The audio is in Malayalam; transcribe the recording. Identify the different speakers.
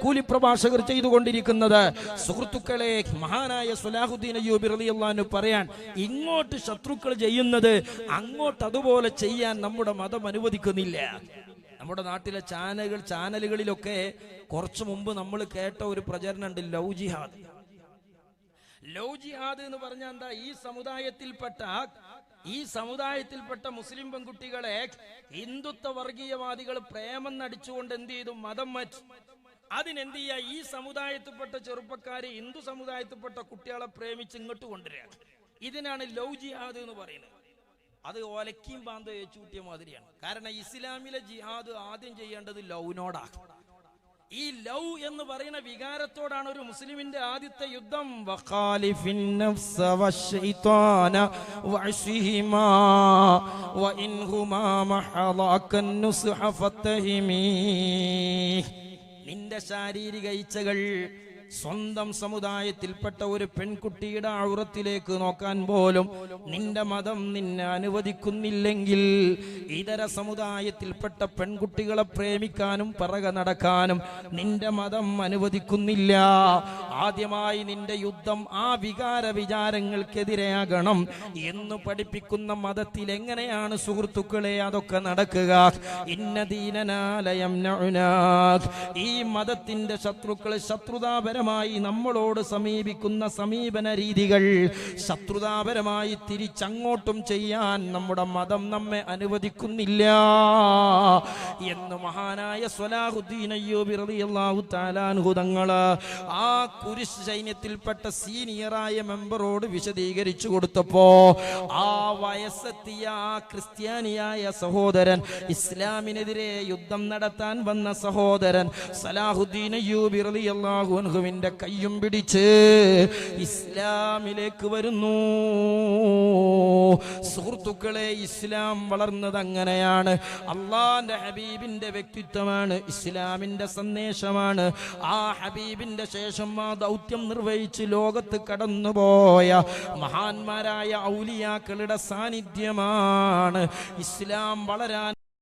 Speaker 1: കൈക്കൂലി പ്രഭാഷകർ ചെയ്തുകൊണ്ടിരിക്കുന്നത്. സുഹൃത്തുക്കളെ മഹാനായ സുലാഹുദ്ദീൻ അയ്യൂബി റളിയല്ലാഹു പറയാൻ ഇങ്ങോട്ട് ശത്രുക്കൾ ചെയ്യുന്നത് അങ്ങോട്ട് അതുപോലെ ചെയ്യാൻ നമ്മുടെ മതം അനുവദിക്കുന്നില്ല. നമ്മുടെ നാട്ടിലെ ചാനലുകൾ ചാനലുകളിലൊക്കെ കുറച്ചു മുമ്പ് നമ്മൾ കേട്ട ഒരു പ്രചരണം ഉണ്ട് ലവ് ജിഹാദ്. ലവ് ജിഹാദ് എന്ന് പറഞ്ഞാൽ എന്താ? ഈ സമുദായത്തിൽപ്പെട്ട ഈ സമുദായത്തിൽപ്പെട്ട മുസ്ലിം പെൺകുട്ടികളെ ഹിന്ദുത്വ വർഗീയവാദികൾ പ്രേമം നടിച്ചുകൊണ്ട് എന്ത് ചെയ്തു? മതം മാറ്റി. അതിനെന്ത് ചെയ്യാ ഈ സമുദായത്തിൽപ്പെട്ട ചെറുപ്പക്കാര് ഹിന്ദു സമുദായത്തിൽപ്പെട്ട കുട്ടികളെ പ്രേമിച്ച് ഇങ്ങോട്ട് കൊണ്ടുവരിക. ഇതിനാണ് ലവ് ജിഹാദ് എന്ന് പറയുന്നത്. അത് ഒലക്കിയും പാന്ത ഏച്ചുകൂട്ടിയ മാതിരിയാണ്. കാരണം ഇസ്ലാമിലെ ജിഹാദ് ആദ്യം ചെയ്യേണ്ടത് ലൗനോടാണ് ഈ ലൗ എന്ന് പറയുന്ന വികാരത്തോടാണ് ഒരു മുസ്ലിമിന്റെ ആദ്യത്തെ യുദ്ധം. വഖാലിഫിൻ നിന്റെ ശാരീരിക ഇച്ഛകൾ സ്വന്തം സമുദായത്തിൽപ്പെട്ട ഒരു പെൺകുട്ടിയുടെ ഔറത്തിലേക്ക് നോക്കാൻ പോലും നിന്റെ മതം നിന്നെ അനുവദിക്കുന്നില്ലെങ്കിൽ ഇതര സമുദായത്തിൽപ്പെട്ട പെൺകുട്ടികളെ പ്രേമിക്കാനും പിറകെ നടക്കാനും നിന്റെ മതം അനുവദിക്കുന്നില്ല. ആദ്യമായി നിന്റെ യുദ്ധം ആ വികാര വിചാരങ്ങൾക്കെതിരെയാകണം എന്ന് പഠിപ്പിക്കുന്ന മതത്തിൽ എങ്ങനെയാണ് സുഹൃത്തുക്കളെ അതൊക്കെ നടക്കുക? ഇന്നദീനാലയം ഈ മതത്തിന്റെ ശത്രുക്കൾ ശത്രുതാപരമായി നമ്മളോട് സമീപിക്കുന്ന സമീപന രീതികൾ ശത്രുതാപരമായി തിരിച്ചങ്ങോട്ടും ചെയ്യാൻ നമ്മുടെ മതം നമ്മെ അനുവദിക്കുന്നില്ല. എന്ന് മഹാനായ സ്വലാഹുദ്ദീൻ അയ്യൂബി റളിയല്ലാഹു ആ കുരിശ് സൈന്യത്തിൽപ്പെട്ട സീനിയറായ മെമ്പറോട് വിശദീകരിച്ചു കൊടുത്തപ്പോ ആ വയസ്സെത്തിയ ആ ക്രിസ്ത്യാനിയായ സഹോദരൻ ഇസ്ലാമിനെതിരെ യുദ്ധം നടത്താൻ വന്ന സഹോദരൻ സലാഹുദ്ദീൻ അയ്യൂബി റളിയല്ലാഹു അൻഹുവിന്റെ കയ്യും പിടിച്ച് ഇസ്ലാമിലേക്ക് വരുന്നു. സുഹൃത്തുക്കളെ ഇസ്ലാം വളർന്നത് അങ്ങനെയാണ്. അള്ളാന്റെ ഹബീബിന്റെ വ്യക്തിത്വമാണ് ഇസ്ലാമിന്റെ സന്ദേശമാണ്. ആ ഹബീബിന്റെ ശേഷം ആ ദൗത്യം നിർവഹിച്ച് ലോകത്ത് കടന്നുപോയ മഹാന്മാരായ ഔലിയാക്കളുടെ സാന്നിധ്യമാണ് ഇസ്ലാം വളരാൻ